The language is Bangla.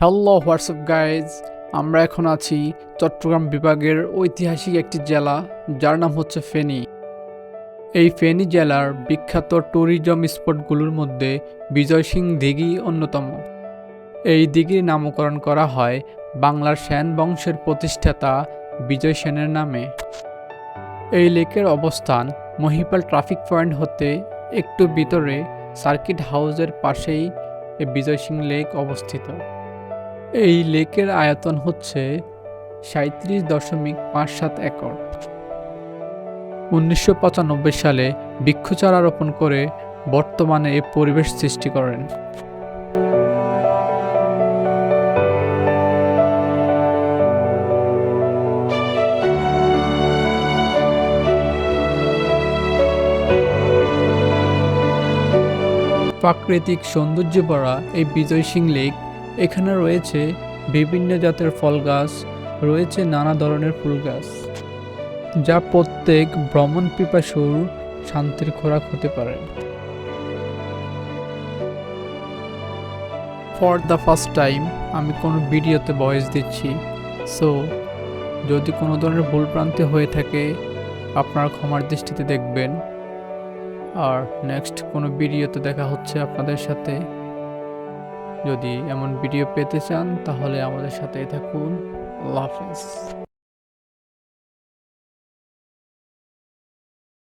হ্যালো হোয়াটসঅ্যাপ গাইজ আমরা এখন আছি চট্টগ্রাম বিভাগের ঐতিহাসিক একটি জেলা, যার নাম হচ্ছে ফেনী। এই ফেনী জেলার বিখ্যাত ট্যুরিজম স্পটগুলোর মধ্যে বিজয় সিং দিঘি অন্যতম। এই দিঘির নামকরণ করা হয় বাংলার সেন বংশের প্রতিষ্ঠাতা বিজয় সেনের নামে। এই লেকের অবস্থান মহিপাল ট্রাফিক পয়েন্ট হতে একটু ভিতরে সার্কিট হাউসের পাশেই বিজয় সিং লেক অবস্থিত। এই লেকের আয়তন হচ্ছে সাঁত্রিশ দশমিক পাঁচ সাত একর। উনিশশো পঁচানব্বই সালে বৃক্ষচারা রোপণ করে বর্তমানে এ পরিবেশ সৃষ্টি করেন। প্রাকৃতিক সৌন্দর্য ভরা এই বিজয় সিং লেক এখানে রয়েছে বিভিন্ন জাতের ফল গাছ, রয়েছে নানা ধরনের ফুল গাছ, যা প্রত্যেক ভ্রমণ পিপাসুর শান্তির খোরাক হতে পারে। ফর দ্য ফার্স্ট টাইম আমি কোনো ভিডিওতে ভয়েস দিচ্ছি। সো যদি কোনো ধরনের ভুল ভুলভ্রান্তি হয়ে থাকে, আপনারা ক্ষমার দৃষ্টিতে দেখবেন। আর নেক্সট কোনো ভিডিওতে দেখা হচ্ছে আপনাদের সাথে। যদি এমন ভিডিও পেতে চান তাহলে আমাদের সাথেই থাকুন। আল্লাহ হাফেজ।